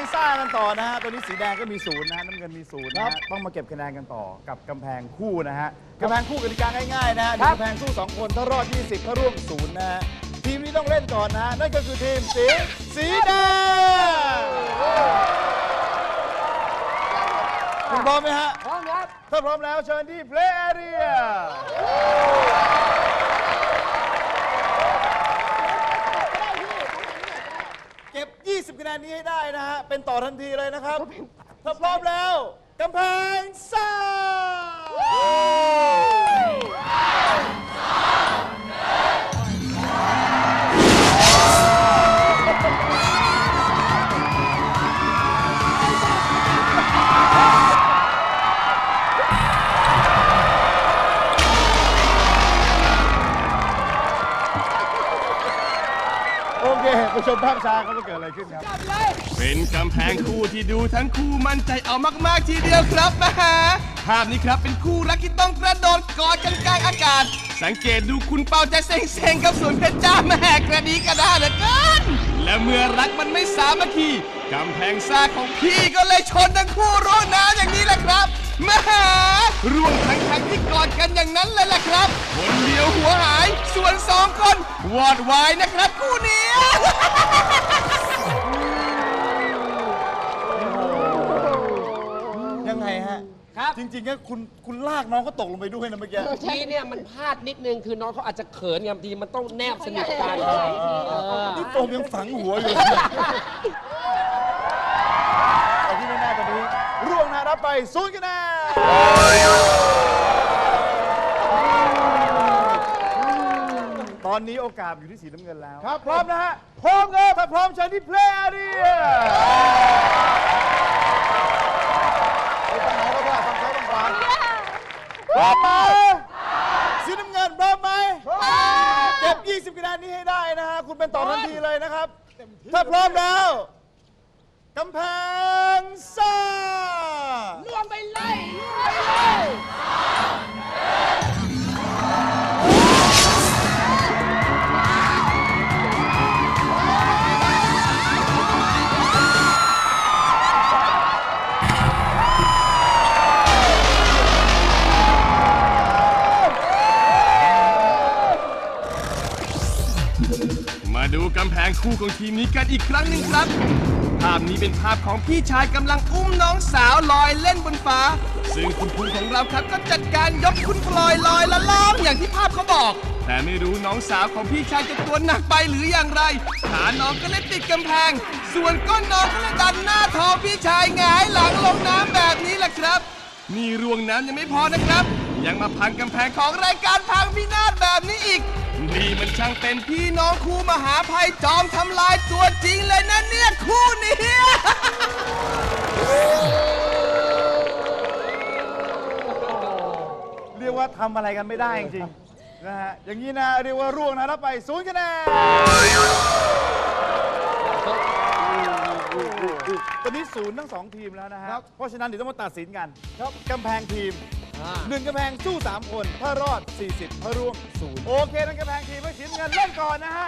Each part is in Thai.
งซ่ากันต่อนะฮะ ตัวนี้สีแดงก็มีศูนย์นะฮะน้ำเงินมีศูนย์นะฮะต้องมาเก็บคะแนนกันต่อกับกำแพงคู่นะฮะกำแพงคู่กติกาง่ายๆนะฮะหนึ่งกำแพงสู้สองคนถ้ารอด 20 ถ้าร่วมศูนย์นะฮะ ทีมนี้ต้องเล่นก่อนนะฮะ นั่นก็คือทีมสีสีแดงคุณพร้อมไหมฮะ พร้อมครับ ถ้าพร้อมแล้วเชิญที่ play area เก็บ 20 คะแนนนี้ให้ได้นะฮะ เป็นต่อทันทีเลยนะครับ ถ้าพร้อมแล้วกำแพงซ่า ชมภาพช้าครับว่าเกิดอะไรขึ้นครับ เป็นกำแพงคู่ที่ดูทั้งคู่มั่นใจเอามากๆ ทีเดียวครับนะฮะภาพนี้ครับเป็นคู่รักที่ต้องกระโดดกอดกันกลางอากาศ สังเกตดูคุณเปาใจเซ็งๆกับส่วนเพชรจ้าแม่กระดีกระดาเหลือเกินและเมื่อรักมันไม่สามัคคีกำแพงซ่าของพี่ก็เลยชนทั้งคู่ร่วงน้ำอย่างนี้แหละครับมหาร่วงทั้งทั้งๆที่กอดกันอย่างนั้นเลยแหละครับคนเดียวหัวหาย ส่วนสองคนวอดวายนะครับคู่นี้ ยยังไงฮะ ครับ จริงๆก็คุณคุณลากน้องก็ตกลงไปด้วยนะเมื่อกี้ ทีเนี่ยมันพลาดนิดนึงคือน้องเขาอาจจะเขินไงบางทีมันต้องแนบสนิทกันเออนี่โฟมยังฝังหัวอยู่แต่ที่แน่ๆตอนนี้ร่วงนะรับไปศูนย์คะแนน อนนี้โอกาสอยู่ที่สีน้ำเงินแล้ว ครับพร้อมนะฮะ พร้อมครับถ้าพร้อมเชิญที่ play area พร้อมไหมสีน้ำเงินพร้อมไหมเก็บ 20คะแนนนี้ให้ได้นะฮะ คุณเป็นต่อทันทีเลยนะครับ ถ้าพร้อมแล้วกำแพงซ่ารวมไปเลยมา พงคู่ของทีมนี้กันอีกครั้งหนึ่งครับ ภาพนี้เป็นภาพของพี่ชายกำลังอุ้มน้องสาวลอยเล่นบนฟ้า ซึ่งคุณครูของเราครับก็จัดการยกคุณพลอยลอยละล่องอย่างที่ภาพเขาบอก แต่ไม่รู้น้องสาวของพี่ชายจะตัวหนักไปหรืออย่างไร ขาน้องก็เลยติดกำแพง ส่วนก้นน้องก็เลยดันหน้าท้องพี่ชายหงายหลังลงน้ำแบบนี้แหละครับนี่รวงน้ำยังไม่พอนะครับ ยังมาพังกำแพงของรายการพังพินาศแบบนี้อีก นี่มันช่างเป็นพี่น้องคู่มหาภัยจอมทำลายตัวจริงเลยนะเนี่ยคู่นี้เรียกว่าทำอะไรกันไม่ได้จริงๆนะฮะอย่างนี้นะเรียกว่าร่วงนะรับไปศูนย์คะแนนตอนนี้ศูนย์ทั้งสองทีมแล้วนะฮะเพราะฉะนั้นเดี๋ยวต้องมาตัดสินกันครับกำแพงทีม หนึ่งกำแพงสู้ 3 คน ถ้ารอด 40ถ้าร่วงศูนย์โอเคทั้งกำแพงทีมให้สีน้ำเงินเล่นก่อนนะฮะ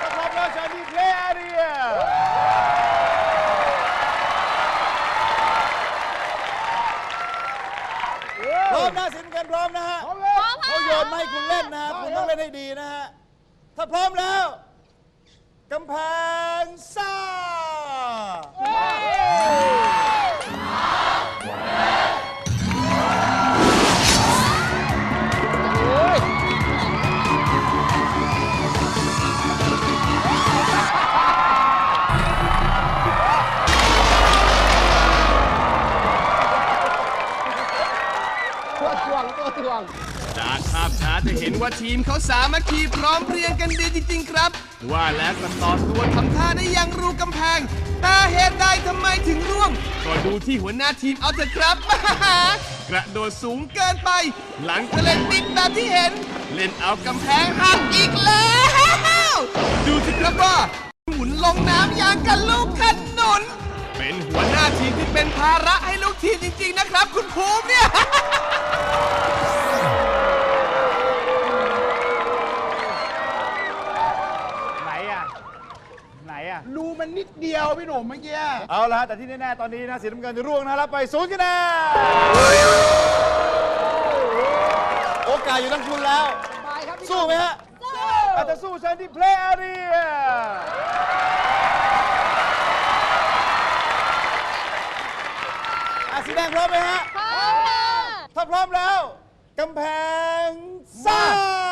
ถ้าพร้อมแล้วเชิญที่ play area พร้อมนะสินกันพร้อมนะฮะเขาโยนมาให้คุณเล่นนะฮะคุณต้องเล่นให้ดีนะฮะ ถ้าพร้อมแล้วกำแพงซ่า ตั วงตัวง จากภาพช้าจะเห็นว่าทีมเขาสามัคคีพร้อมเพรียงกันดีจริง ๆ ครับ ว่าแล้วก็ต่อตัวทำท่าได้อยังรูกำแพงแต่เหตุใดทำไมถึงร่วง ก็ดูที่หัวหน้าทีมเอาเถอะครับ กระโดดสูงเกินไป หลังก็เล่นติดแบบที่เห็น เล่นเอากำแพงหักอีกแล้ว ดูสิครับว่า หมุนลงน้ำอย่างกับลูกขนุน เป็นหัวหน้าทีมที่เป็นภาระให้ลูกทีมจริง ๆ นะครับ คุณภูมิเนี่ย นอะไหนอะรู้ไหมพี่หนุ่มเมื่อกี้เอาละฮะแต่ที่แน่ๆตอนนี้นะสีน้ำเงินร่วงนะรับไปศูนย์คะแนนโอกาสอยู่ทั้งคุณแล้ว ไปครับพี่สู้ไหมฮะอาจจะสู้เชิญที่ play area อะสีแดงพร้อมไหมฮะถ้าพร้อมแล้วกำแพงซ่า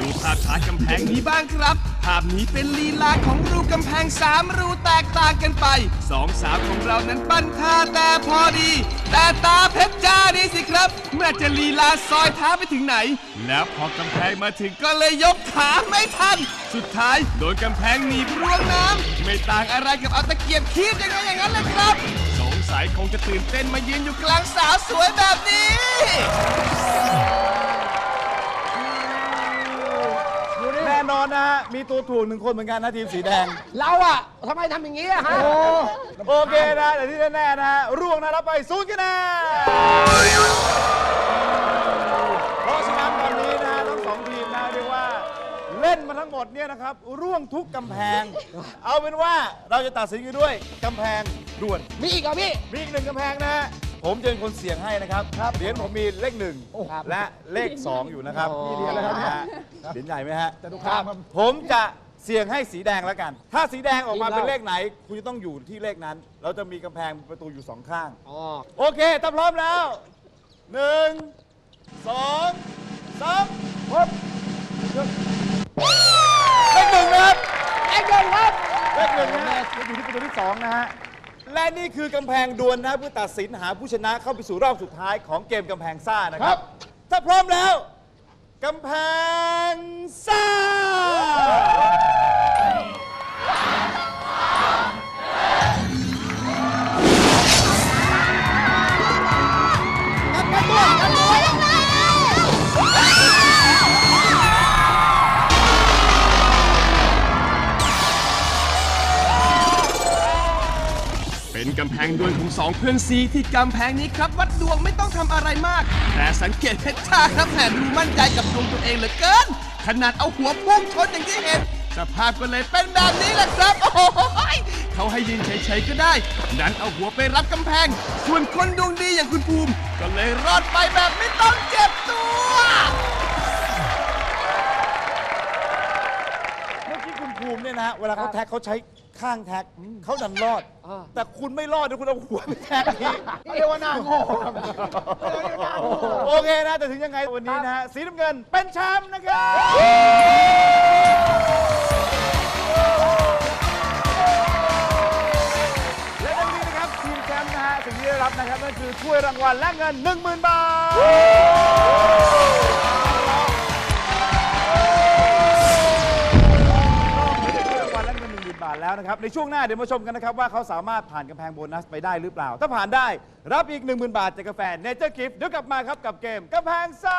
ดูภาพท้ายกำแพงนี้บ้างครับ ภาพนี้เป็นลีลาของรูกำแพงสามรูแตกต่างกันไปสองสาวของเรานั้นปั้นท่าแต่พอดี แต่ตาเพชรจ้านี่สิครับเมื่อจะลีลาซอยเท้าไปถึงไหน แล้วพอกำแพงมาถึงก็เลยยกขาไม่ทัน สุดท้ายโดนกำแพงหนีบร่วงน้ำไม่ต่างอะไรกับเอาตะเกียบคีบยังไงอย่างนั้นเลยครับ สงสัยคงจะตื่นเต้นมายืนอยู่กลางสาวสวยแบบนี้ น่นอนนะฮะ มีตัวถ่วงหนึ่งคนเหมือนกันนะทีมสีแดง เราอะทำไมทำอย่างนี้อะฮะ โอเคนะแต่ที่แน่ๆนะฮะร่วงนะรับไปศูนย์คะแนนเพราะฉะนั้นตอนนี้นะฮะทั้งสองทีมนะเรียกว่า เล่นมาทั้งหมดเนี่ยนะครับ ร่วงทุกกำแพง เอาเป็นว่าเราจะตัดสินกันด้วยกำแพงด่วน มีอีกเหรอพี่ มีอีกหนึ่งกำแพงนะฮะ ผมจะเป็นคนเสี่ยงให้นะครับเหรียญผมมีเลขหนึ่งครับและเลขสองอยู่นะครับอ๋อนี่เหรียญแล้วครับเนี่ยเหรียญใหญ่ไหมฮะแต่ทุกครั้งมันผมจะเสี่ยงให้สีแดงแล้วกัน ถ้าสีแดงออกมาเป็นเลขไหน คุณจะต้องอยู่ที่เลขนั้น เราจะมีกำแพงประตูอยู่สองข้าง อ๋อโอเคถ้าพร้อมแล้วหนึ่งสองสามปุ๊บเลขหนึ่งนะครับไอ้เกินครับเลขหนึ่งนะฮะอยู่ที่ประตูที่สองนะฮะ และนี่คือกำแพงดวลนะเพื่อตัดสินหาผู้ชนะเข้าไปสู่รอบสุดท้ายของเกมกำแพงซ่านะคครัรับบถ้าพร้อมแล้วกำแพงซ่า ดวลของสองเพื่อนซีที่กำแพงนี้ครับวัดดวงไม่ต้องทำอะไรมาก แต่สังเกตเพชรชาครับแหมดูมั่นใจกับดวงตัวเองเหลือเกิน ขนาดเอาหัวพุ่งชนอย่างที่เห็นสภาพก็เลยเป็นแบบนี้แหละครับ โอ้โหเขาให้ยืนเฉยๆก็ได้ดันเอาหัวไปรับกำแพง ส่วนคนดวงดีอย่างคุณภูมิ ก็เลยรอดไปแบบไม่ต้องเจ็บตัว นี่ยนะฮะเวลาเขาแท็กเขาใช้ข้างแท็กเขาดันรอดอ่าแต่คุณไม่รอดนะคุณเอาหัวไปแท็กทีเรียกว่าหน้าโง่ครับโอเคนะ แต่ถึงยังไงวันนี้นะฮะสีน้ำเงินเป็นแชมป์นะครับและในวันนี้นะครับทีมแชมป์นะฮะสิ่งที่ได้รับนะครับนั่นคือถ้วยรางวัลและเงิน 10,000 บาท เงิน10,000บาทแล้วนะครับ ในช่วงหน้าเดี๋ยวมาชมกันนะครับ ว่าเขาสามารถผ่านกำแพงโบนัสไปได้หรือเปล่า ถ้าผ่านได้รับอีก 10,000 บาทจากกาแฟเนเจอร์กิฟต์เดี๋ยวกลับมาครับกับเกมกำแพงซ่า